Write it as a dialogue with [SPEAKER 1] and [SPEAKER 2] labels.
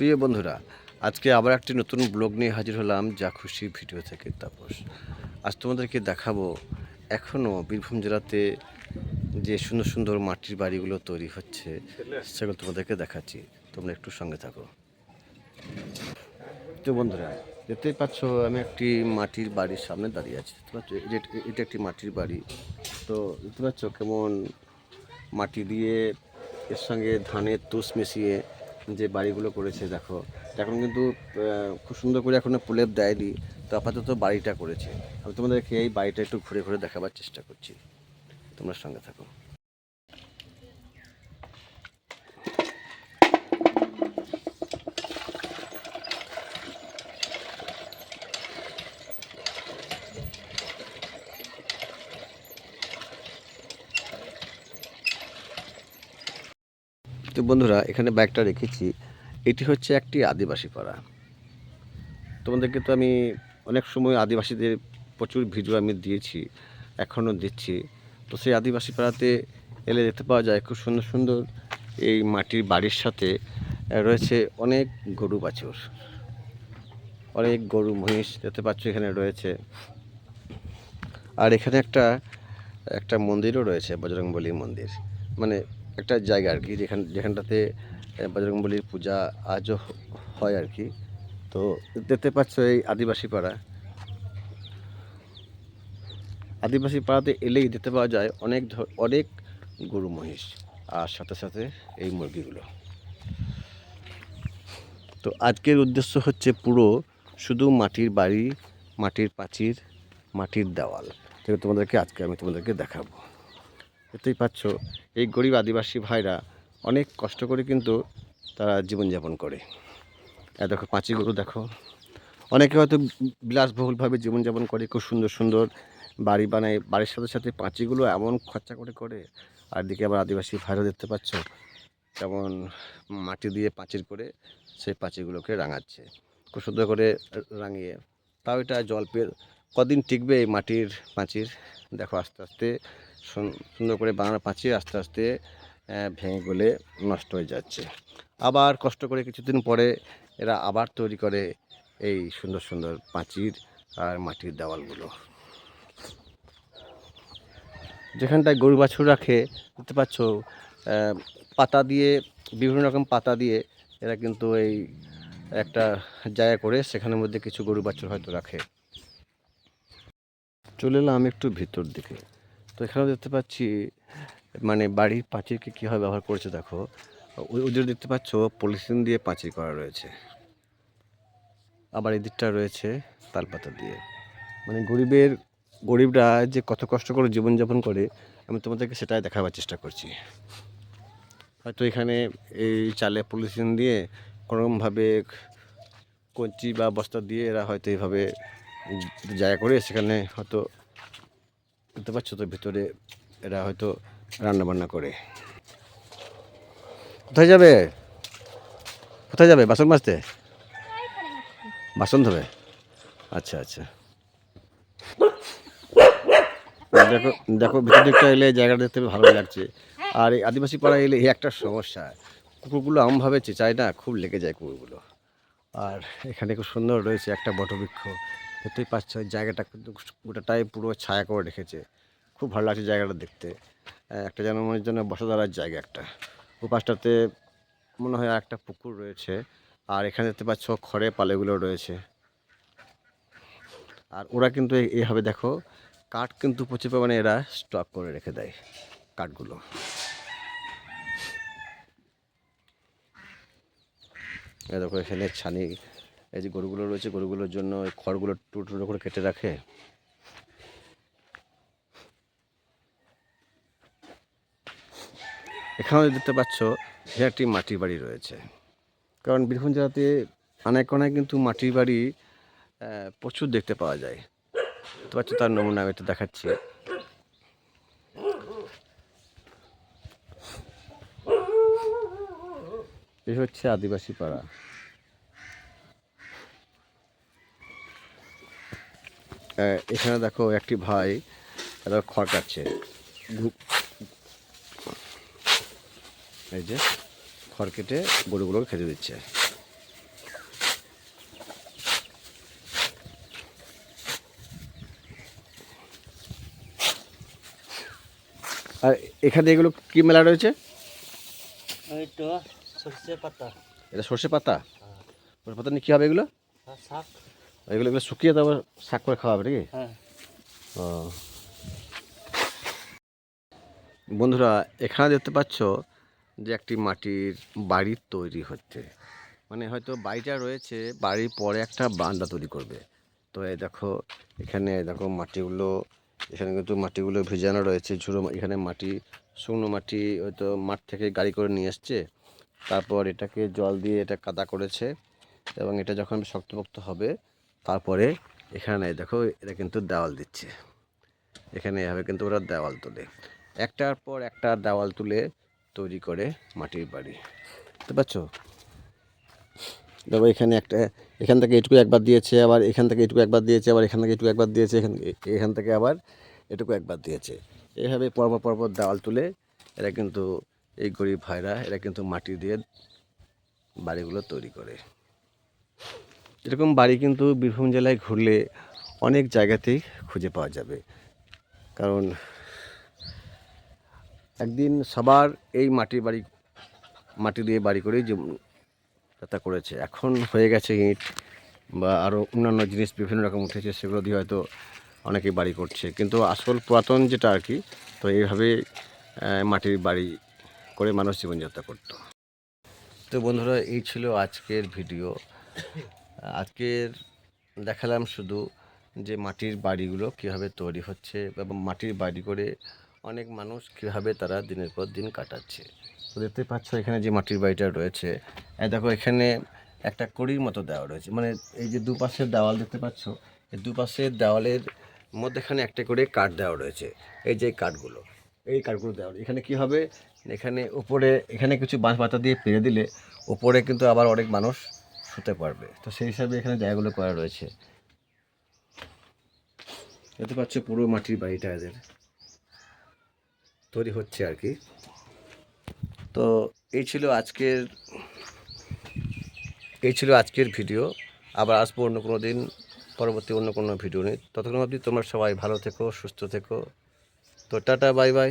[SPEAKER 1] প্রিয় বন্ধুরা, আজকে আবার একটি নতুন ব্লগ নিয়ে হাজির হলাম যা খুশি ভিডিও থেকে তাপস। আজ তোমাদেরকে দেখাবো এখনও বীরভূম জেলাতে যে সুন্দর সুন্দর মাটির বাড়িগুলো তৈরি হচ্ছে, সেগুলো তোমাদেরকে দেখাচ্ছি। তোমরা একটু সঙ্গে থাকো। তো বন্ধুরা, দেখতেই পাচ্ছ আমি একটি মাটির বাড়ির সামনে দাঁড়িয়ে আছি। এটা একটি মাটির বাড়ি। তো দেখতে পাচ্ছ কেমন মাটি দিয়ে এর সঙ্গে ধানের তুষ মিশিয়ে যে বাড়িগুলো করেছে, দেখো। এখন কিন্তু খুব সুন্দর করে এখনও প্রলেপ দেয়নি তো আপাতত বাড়িটা করেছে। আমি তোমাদেরকে এই বাড়িটা একটু ঘুরে ঘুরে দেখাবার চেষ্টা করছি। তোমরা সঙ্গে থাকো। তো বন্ধুরা, এখানে ব্যাগটা রেখেছি। এটি হচ্ছে একটি আদিবাসী পাড়া। তোমাদেরকে তো আমি অনেক সময় আদিবাসীদের প্রচুর ভিডিও আমি দিয়েছি, এখনও দিচ্ছি। তো সেই আদিবাসী পাড়াতে এলে দেখতে পাওয়া যায় খুব সুন্দর সুন্দর এই মাটির বাড়ির সাথে রয়েছে অনেক গরু বাছুর। অনেক গরু, মহিষ দেখতে পাচ্ছ এখানে রয়েছে। আর এখানে একটা একটা মন্দিরও রয়েছে, বজরংবলী মন্দির। মানে একটা জায়গা আর কি, যেখান, যেখানটাতে বজরংবলীর পূজা আজও হয় আর কি। তো দেখতে পাচ্ছ এই আদিবাসী পাড়া। আদিবাসী পাড়াতে এলেই দেখতে পাওয়া যায় অনেক অনেক গরু মহিষ আর সাথে সাথে এই মুরগিগুলো। তো আজকের উদ্দেশ্য হচ্ছে পুরো শুধু মাটির বাড়ি, মাটির প্রাচীর মাটির দেওয়াল। যেটা তোমাদেরকে আজকে আমি তোমাদেরকে দেখাবো। দেখতেই পাচ্ছ এই গরিব আদিবাসী ভাইরা অনেক কষ্ট করে কিন্তু তারা জীবনযাপন করে। দেখো, পাঁচি গরু দেখো। অনেকে হয়তো বিলাসবহুলভাবে জীবনযাপন করে, খুব সুন্দর সুন্দর বাড়ি বানায়, বাড়ির সাথে সাথে পাঁচিগুলো এমন খরচা করে করে। আর দিকে আবার আদিবাসী ভাইরা দেখতে পাচ্ছ যেমন মাটি দিয়ে পাঁচির করে সেই পাঁচিগুলোকে রাঙাচ্ছে। খুব সুন্দর করে রাঙিয়ে। তাও এটা জল পেয়ে কদিন টিকবে এই মাটির পাঁচির দেখো আস্তে আস্তে সুন্দর করে বানানো পাঁচির আস্তে আস্তে ভেঙে গলে নষ্ট হয়ে যাচ্ছে। আবার কষ্ট করে কিছুদিন পরে এরা আবার তৈরি করে এই সুন্দর সুন্দর পাঁচির আর মাটির দেওয়ালগুলো। যেখানটায় গরু বাছুর রাখে, দেখতে পাচ্ছ পাতা দিয়ে, বিভিন্ন রকম পাতা দিয়ে এরা কিন্তু এই একটা জায়গা করে সেখানের মধ্যে কিছু গরু বাছুর হয়তো রাখে। চলে এলাম একটু ভিতর দিকে। তো এখানেও দেখতে পাচ্ছি মানে বাড়ির পাঁচিরকে কীভাবে ব্যবহার করেছে দেখো। ওদের দেখতে পাচ্ছ, পলিথিন দিয়ে পাঁচির করা রয়েছে। আবার এদিকটা রয়েছে তালপাতা দিয়ে। মানে গরিবের, গরিবরা যে কত কষ্ট করে জীবনযাপন করে, আমি তোমাদেরকে সেটাই দেখাবার চেষ্টা করছি। হয়তো এখানে এই চালে পলিথিন দিয়ে কোনোরকমভাবে কঞ্চি বা বস্তা দিয়ে এরা হয়তো এইভাবে জায়গা করে সেখানে হয়তো দেখতে পাচ্ছ তো ভিতরে এরা হয়তো রান্নাবান্না করে। কোথায় যাবে? কোথায় যাবে? বাসন মাজতে? বাসন ধোবে? আচ্ছা আচ্ছা। দেখো দেখো, ভিতর দিকটা এলে জায়গাটা দেখতে ভালো লাগছে। আর এই আদিবাসী পাড়ায় এলে একটা সমস্যা। কুকুরগুলো আমভাবে চেঁচায় না, খুব লেগে যায় কুকুরগুলো। আর এখানে খুব সুন্দর রয়েছে একটা বটবৃক্ষ। দেখতেই পাচ্ছ জায়গাটা কিন্তু গোটাটাই পুরো ছায়া করে রেখেছে। খুব ভালো লাগছে জায়গাটা দেখতে। একটা যেন মনের জন্য বসা দাঁড়ার জায়গা একটা। ওপাশটাতে মনে হয় একটা পুকুর রয়েছে। আর এখানে দেখতে পাচ্ছ খড়ে পালেগুলো রয়েছে। আর ওরা কিন্তু এই- এইভাবে দেখো, কাঠ কিন্তু প্রচুর পরিমাণে এরা স্টক করে রেখে দেয়, কাঠগুলো। দেখো এখানে ছানি এই যে গরুগুলো রয়েছে, গরুগুলোর জন্য এই খড়গুলো টুকরো করে কেটে রাখে। এখানে দেখতে পাচ্ছ যে একটি মাটির বাড়ি রয়েছে। কারণ বীরভূম জেলাতে অনেক অনেক কিন্তু মাটির বাড়ি প্রচুর দেখতে পাওয়া যায়। দেখতে পাচ্ছ তার নমুনা, আমি এটা দেখাচ্ছি। এই হচ্ছে আদিবাসী পাড়া। এখানে দেখো একটি ভাই এটা খড় কাটছে এই যে খড় কেটে গরুগুলোকে খেতে দিচ্ছে। আর এখানে এগুলো কি মেলা রয়েছে?
[SPEAKER 2] সর্ষে পাতা।
[SPEAKER 1] এটা সর্ষে পাতা?
[SPEAKER 2] হ্যাঁ।
[SPEAKER 1] সর্ষে পাতা নিয়ে কী হবে এগুলো?
[SPEAKER 2] হ্যাঁ, শাক।
[SPEAKER 1] এগুলো এগুলো শুকিয়ে তারপর শাক করে খাওয়া হবে নাকি?
[SPEAKER 2] হ্যাঁ।
[SPEAKER 1] ও। বন্ধুরা এখানে দেখতে পাচ্ছ যে একটি মাটির বাড়ি তৈরি হচ্ছে। মানে হয়তো বাড়িটা রয়েছে বাড়ির পরে একটা বারান্দা তৈরি করবে। তো এই দেখো এখানে দেখো মাটিগুলো এখানে কিন্তু মাটিগুলো ভিজানো রয়েছে ঝুড়ো এখানে মাটি শুকনো মাটি হয়তো মাঠ থেকে গাড়ি করে নিয়ে এসছে। তারপর এটাকে জল দিয়ে এটা কাদা করেছে এবং এটা যখন শক্তপোক্ত হবে তারপরে এখানে দেখো, এটা কিন্তু দেওয়াল দিচ্ছে। এখানে এভাবে কিন্তু ওরা দেওয়াল তোলে। একটার পর একটা দেওয়াল তুলে তৈরি করে মাটির বাড়ি। বুঝতে পারছ? দেখো এখানে একটা, এখান থেকে এটুকু একবার দিয়েছে, আবার এখান থেকে এটুকু একবার দিয়েছে, আবার এখান থেকে এটুকু একবার দিয়েছে, এখান এখান থেকে আবার এটুকু একবার দিয়েছে। এইভাবে পরপর পরপর দেওয়াল তুলে এরা কিন্তু এই গরিব ভাইরা, এরা কিন্তু মাটি দিয়ে বাড়িগুলো তৈরি করে। এরকম বাড়ি কিন্তু বীরভূম জেলায় ঘুরলে অনেক জায়গাতেই খুঁজে পাওয়া যাবে। কারণ একদিন সবার এই মাটির বাড়ি, মাটি দিয়ে বাড়ি করেই যে যাত্রা করেছে। এখন হয়ে গেছে ইট বা আরও অন্যান্য জিনিস বিভিন্ন রকম উঠেছে, সেগুলো দিয়ে হয়তো অনেকেই বাড়ি করছে। কিন্তু আসল পুরাতন যেটা আর কি, তো এইভাবে মাটির বাড়ি করে মানুষ জীবনযাত্রা করতো। তো বন্ধুরা, এই ছিল আজকের ভিডিও। আজকের দেখালাম শুধু যে মাটির বাড়িগুলো কীভাবে তৈরি হচ্ছে এবং মাটির বাড়ি করে অনেক মানুষ কীভাবে তারা দিনের পর দিন কাটাচ্ছে। তো দেখতে পাচ্ছ এখানে যে মাটির বাড়িটা রয়েছে দেখো এখানে একটা কড়ির মতো দেওয়া রয়েছে। মানে এই যে দুপাশের দেওয়াল দেখতে পাচ্ছ এই দুপাশের দেওয়ালের মধ্যেখানে একটা করে কাঠ দেওয়া রয়েছে, এই যে কাঠগুলো, এই কাঠগুলো দেওয়া এখানে কি হবে? এখানে উপরে, এখানে কিছু বাঁশ পাতা দিয়ে পেরে দিলে উপরে কিন্তু আবার অনেক মানুষ শুতে পারবে। তো সেই হিসাবে এখানে জায়গাগুলো করা রয়েছে। দেখতে পাচ্ছ পুরো মাটির বাড়িটা এদের। তৈরি হচ্ছে আর কি। তো এই ছিল আজকের, এই ছিল আজকের ভিডিও। আবার আসব অন্য কোনো দিন, পরবর্তী অন্য কোনো ভিডিও নেই ততক্ষণ অবধি তোমরা সবাই ভালো থেকো, সুস্থ থেকো। তো টাটা, বাই বাই।